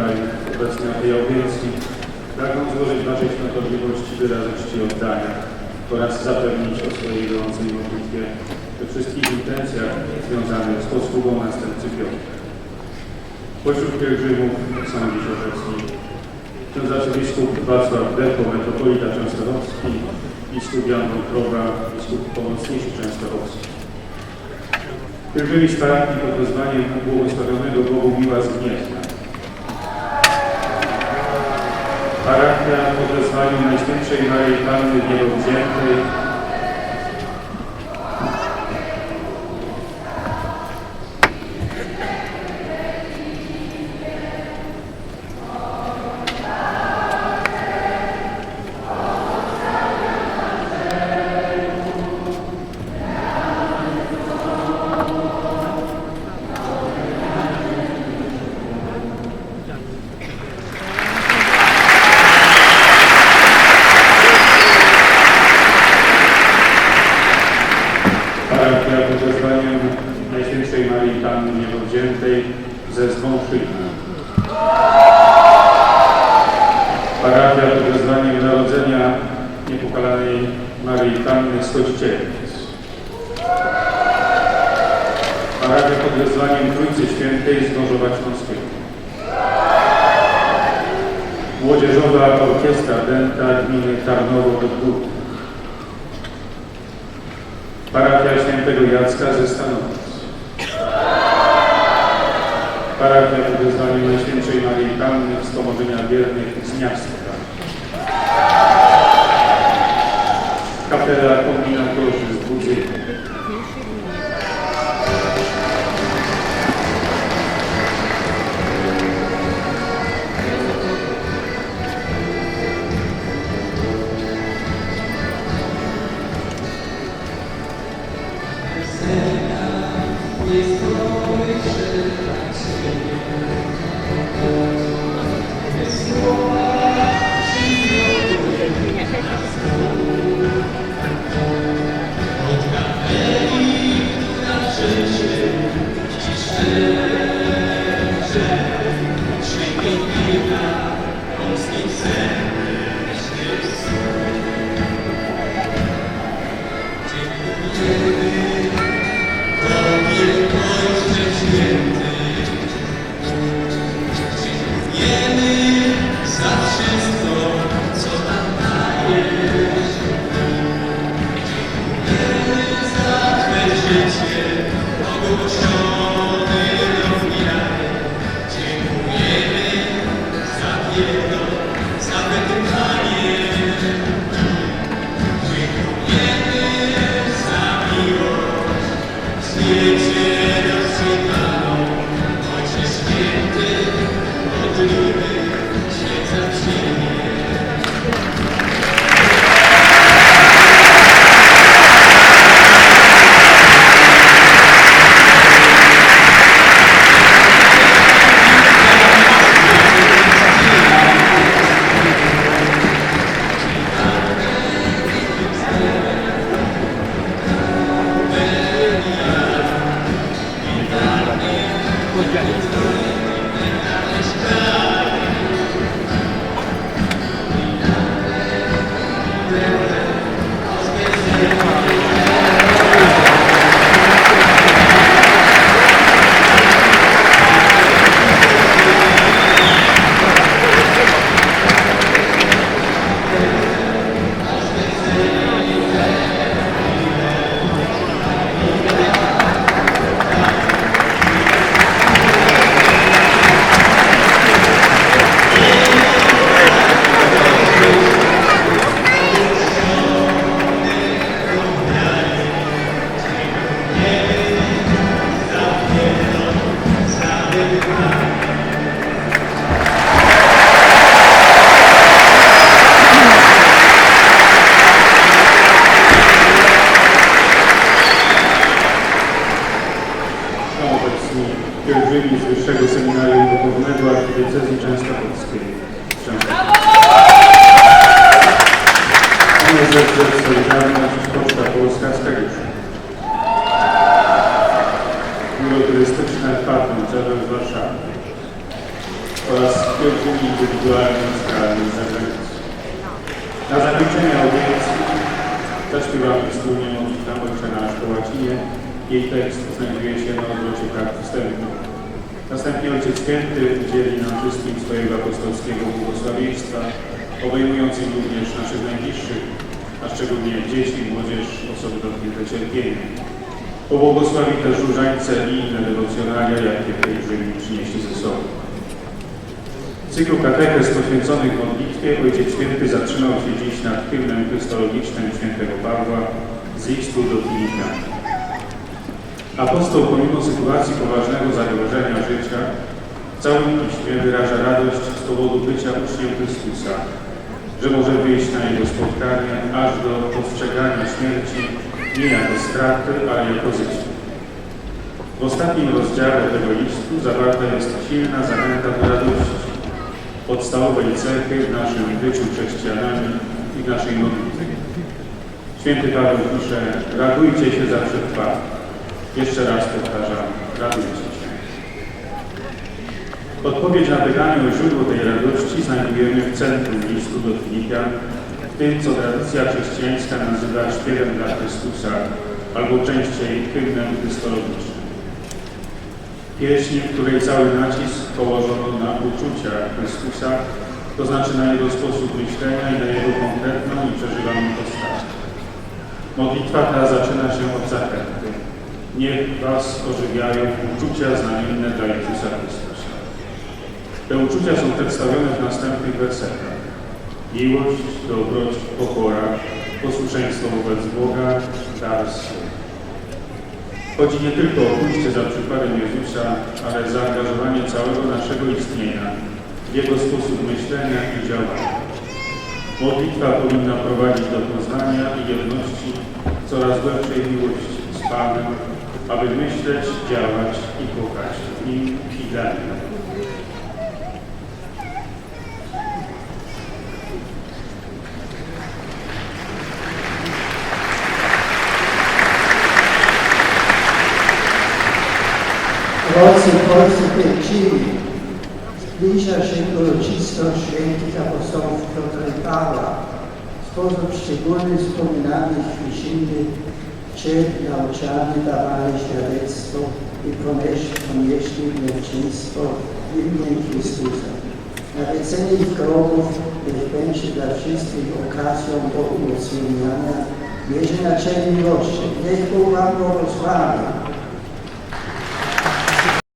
kraju obecny audiencji, pragnąc złożyć Waszej świątobliwości wyrazy czci oddania oraz zapewnić o swojej gorącej modlitwie we wszystkich intencjach związanych z posługą następcy Piotra. Pośród pielgrzymów są dziś obecni ksiądz arcybiskup Wacław Deko, metropolita częstochowski, biskup Jan Wątroba, biskup pomocniczy częstochowski. Pielgrzymi z parafii pod wezwaniem błogosławionego Bogumiła z Gniezna. Parafia pod wezwaniem Najświętszej Maryi Panny Niebowziętej Parafia pod wezwaniem Narodzenia Niepokalanej Maryi Panny z Kościelnic. Parafia pod wezwaniem Trójcy Świętej z Gorzowa Śląskiego. Młodzieżowa Orkiestra Dęta Gminy Tarnowo Podgórne. Parafia Świętego Jacka ze Stanowic. Parafia pod wezwaniem Najświętszej Maryi Panny Wspomożenia Wiernych z miasta. Kapela Kombinatorzy Są Wyższego Seminarium Duchownego Archidiecezji Częstochowskiej. NSZZ Solidarność, Poczta Polska z Kalisza. Biuro Turystyczne Patron, Czerwem z Warszawy. oraz indywidualnymi sprawami z zagranicy. Na zakończenie audiencji zaśpiewamy wspólnie modlitwę Ojcze Nasz po łacinie. Jej tekst znajduje się na odwrocie karty wstępnej. Następnie Ojciec Święty udzieli nam wszystkim swojego apostolskiego błogosławieństwa, obejmującym również naszych najbliższych, a szczególnie dzieci, młodzież, osoby dotknięte cierpieniem. Pobłogosławi też różańce i inne dewocjonalia, jakie pielgrzymi przynieśli ze sobą. W cyklu katechez poświęconych modlitwie Ojciec Święty zatrzymał się dziś nad hymnem krystologicznym świętego Pawła z listu do Filipian. Apostoł pomimo sytuacji poważnego zagrożenia życia w całym piśmie wyraża radość z powodu bycia uczniem Chrystusa, że może wyjść na Jego spotkanie aż do postrzegania śmierci nie jako straty, ale jako zysk. W ostatnim rozdziale tego listu zawarta jest silna zachęta do radości, podstawowej cechy w naszym byciu chrześcijanami i w naszej modlitwie. Święty Paweł pisze, radujcie się zawsze w Panu. Jeszcze raz powtarzam, radujcie się. Odpowiedź na pytanie o źródło tej radości znajdujemy w centrum listu do Filipian, w tym, co tradycja chrześcijańska nazywa śpiewem dla Chrystusa, albo częściej hymnem krystologicznym. Pieśń, w której cały nacisk położono na uczucia Chrystusa, to znaczy na Jego sposób myślenia i na Jego konkretną i przeżywaną postawę. Modlitwa ta zaczyna się od zachęty. Niech Was ożywiają uczucia znamienne dla Jezusa Chrystusa. Te uczucia są przedstawione w następnych wersetach. Miłość, dobroć, pokora, posłuszeństwo wobec Boga, dar. Chodzi nie tylko o pójście za przykładem Jezusa, ale zaangażowanie całego naszego istnienia w Jego sposób myślenia i działania. Modlitwa powinna prowadzić do poznania i jedności coraz głębszej miłości z Panem, aby myśleć, działać i kochać w Nim i dla Niego. Drodzy Polscy pielgrzymi, zbliża się uroczystość świętych apostołów Piotra i Pawła. W sposób szczególny wspominamy Święcimy, Czech nauczany dawali świadectwo i ponieśli męczeństwo w imię Chrystusa. Nawiedzenie ich grobów niech będzie dla wszystkich okazją do umocnienia wierzy na miłości. Niech Bóg Wam błogosławi